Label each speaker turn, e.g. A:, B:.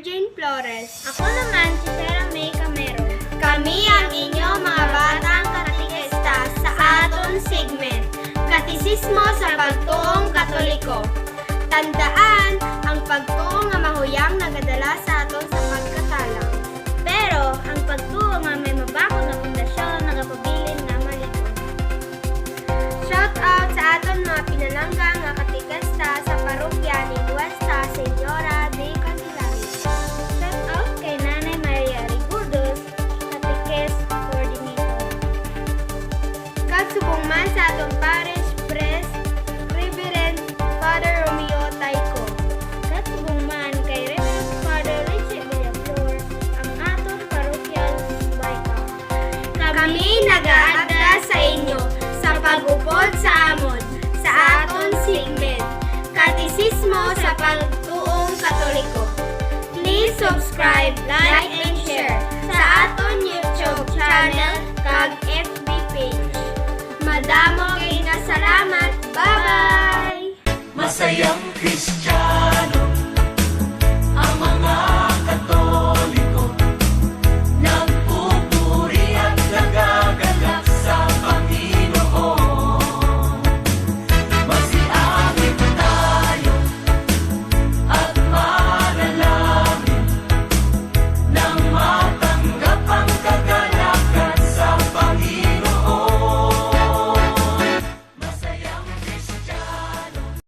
A: Jane Flores.
B: Ako naman si Sarah May Camero.
A: Kami ang inyong mga batang katikista sa aton segment, Katisismo sa Pagtuong Katoliko. Tandaan, ang pagtuong nga mahuyang nagadala sa aton sa pagkatalang.
B: Pero ang pagtuo nga may mabakod na pundasyon nagapabilin nga malikon.
A: Shout out sa aton mga pinalangga Kagsubong man sa atong parish press, Reverend Father Romeo Taiko.
B: Katubong man kay Reverend Father Richard Villaflor, ang aton parokyal baika.
A: Kami nagaadra sa inyo sa pag-upod sa amon sa aton segment, Katisismo sa Pagtuong Katoliko. Please subscribe, like, and
C: Hristiyan